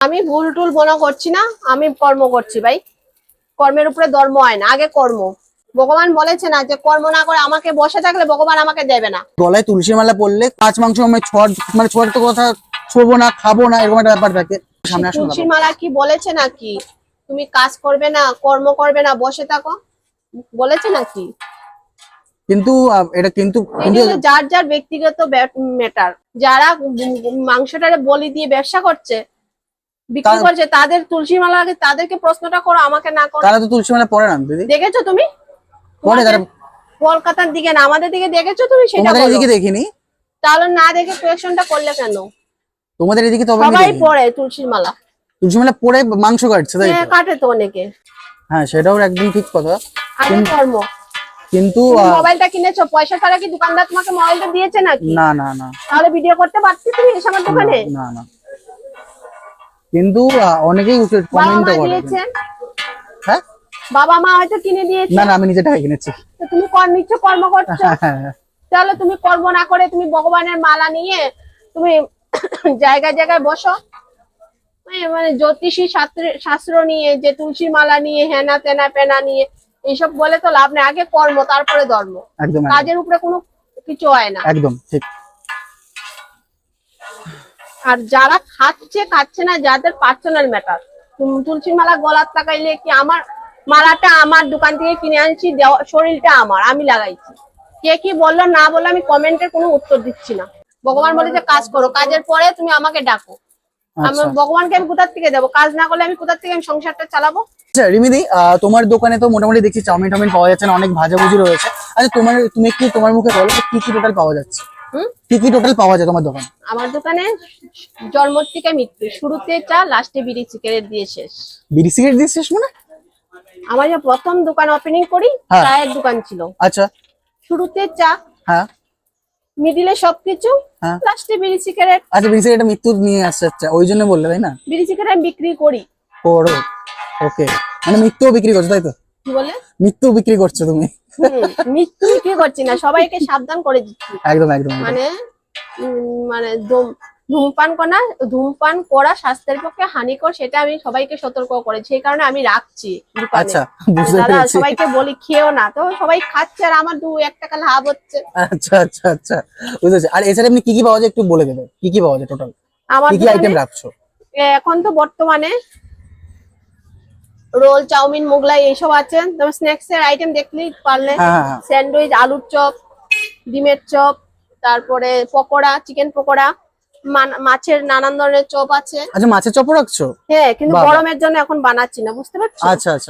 আমি ভুল টুল মনে করছি না আমি কর্ম করছি ভাই। কর্মের উপরে ধর্ম হয় না আগে কর্ম। ভগবান বলেছে না যে কর্ম না করে আমাকে বসে থাকলে ভগবান আমাকে দেবে না। গলায় তুলসী মালা পড়লে মাছ মাংস ছট মানে ছোট তো কথা ছোবো না খাব না এরকম একটা ব্যাপার থাকে। তুলসীর মালা কি বলেছে নাকি? তুমি কাজ করবে না কর্ম করবে না বসে থাকো। বলেছে নাকি? কিন্তু এটা কিন্তু কিন্তু যার যার ব্যক্তিগত ম্যাটার যারা মাংসটারে বলি দিয়ে ব্যবসা করছে বিক্রি করছে তাদের তুলসী মালা আগে তাদেরকে প্রশ্নটা করো আমাকে না করো। তারা তো তুলসী মালা পড়ে না দিদি? দেখেছ তুমি? পরে তারা কলকাতার দিকে না আমাদের দিকে দেখেছ তুমি? সেটা তোমাদের বলো। এদিকে দেখিনি। তাহলে না দেখে কোয়েশনটা করলে কেন? তোমাদের এদিকে আমি সবাই। পড়ে তুলসীর মালা। তুলসী মালা পরে মাংস কাটছে তাই হ্যাঁ কাটে তো অনেকে। হ্যাঁ সেটাও একদম ঠিক কথা। আগে কিন্তু মোবাইলটা কিনেছো পয়সা ছাড়া কি দোকানদার তোমাকে মোবাইলটা দিয়েছে নাকি? না না না। তাহলে ভিডিও করতে পারছি তুমি এসে আমার দোকানে? না না। কিন্তু অনেকেই উঠে কমেন্ট করে। হ্যাঁ? বাবা মা হয়তো কিনে দিয়েছে না না আমি নিজে টাকা কিনেছি। তো তুমি কর নিচ্ছ কর্ম করছ। হ্যাঁ, হ্যাঁ, তাহলে তুমি কর্ম না করে তুমি ভগবানের মালা নিয়ে তুমি জায়গায় জায়গায় বসো। মানে জ্যোতিষী শাস্ত্র- শাস্ত্র নিয়ে যে তুলসী মালা নিয়ে হেনা তেনা পেনা নিয়ে এইসব বলে তো লাভ নেই। আগে কর্ম তারপরে ধর্ম। কাজের উপরে কোনো কিছু হয় না। একদম ঠিক। আর যারা খাচ্ছে খাচ্ছে না যাদের পার্সোনাল ম্যাটার তুলসী মালা গলার লাগাইলে কি আমার মালাটা আমার দোকান থেকে কিনে আনছি শরীরটা আমার আমি লাগাইছি। কে কি বলল না বলল আমি কমেন্টের কোনো উত্তর দিচ্ছি না। ভগবান বলে যে কাজ করো কাজের পরে তুমি আমাকে ডাকো। আমি আচ্ছা। ভগবানকে আমি কোথার থেকে দেবো? কাজ না করলে আমি কোথার থেকে আমি সংসারটা চালাবো? আচ্ছা রিমিদি তোমার দোকানে তো মোটামুটি দেখছি চাউমিন টাউমিন পাওয়া যাচ্ছে না অনেক ভাজাভুজি রয়েছে। আচ্ছা তোমার তুমি কি তোমার মুখে বলো কি কি টোটাল পাওয়া যাচ্ছে? কি কি টোটাল পাওয়া যায় তোমার দোকানে? আমার দোকানে জন্ম থেকে মৃত্যু শুরুতে চা লাস্টে বিড়ি সিগারেট দিয়ে শেষ। বিড়ি সিগারেট দিচ্ছিস মানে? আমার যে প্রথম দোকান ওপেনিং করি হ্যাঁ। চায়ের দোকান ছিল। আচ্ছা। শুরুতে চা হ্যাঁ। মিডিলে সবকিছু হ্যাঁ। লাস্টে বিড়ি সিগারেট আচ্ছা বিড়ি সিগারেট মৃত্যু নিয়ে আসছে আচ্ছা ওই জন্য বললে তাই না? বিড়ি সিগারেট বিক্রি করি। ওরো ওকে। মানে মৃত্যুও বিক্রি করছ তাই তো? কি বলে? মৃত্যু বিক্রি করছ তুমি। মৃত্যু বিক্রি করছি না সবাইকে সাবধান করে দিচ্ছি। একদম একদম। মানে মানে ধূমপান করা ধূমপান করা স্বাস্থ্যের পক্ষে হানিকর সেটা আমি সবাইকে সতর্ক করেছি সেই কারণে আমি রাখছি আচ্ছা দাদা সবাইকে বলি খেও না তো সবাই খাচ্ছে আর আমার দু এক টাকা লাভ হচ্ছে। আচ্ছা আচ্ছা আচ্ছা বুঝেছি আর এছাড়া এমনি কি কি পাওয়া যায় একটু বলে দেবে? কি কি পাওয়া যায় টোটাল আমার কি আইটেম রাখছো? এখন তো বর্তমানে রোল চাউমিন মোগলাই এইসব আছে। তারপর স্ন্যাক্স এর আইটেম দেখলেই পারলে হ্যাঁ হ্যাঁ হ্যাঁ। স্যান্ডউইচ আলুর চপ ডিমের চপ তারপরে পকোড়া চিকেন পকোড়া মাছের নানান ধরনের চপ আছে। আচ্ছা মাছের চপও রাখছো? হ্যাঁ কিন্তু গরমের জন্য এখন বানাচ্ছি না বুঝতে পারছ? আচ্ছা আচ্ছা।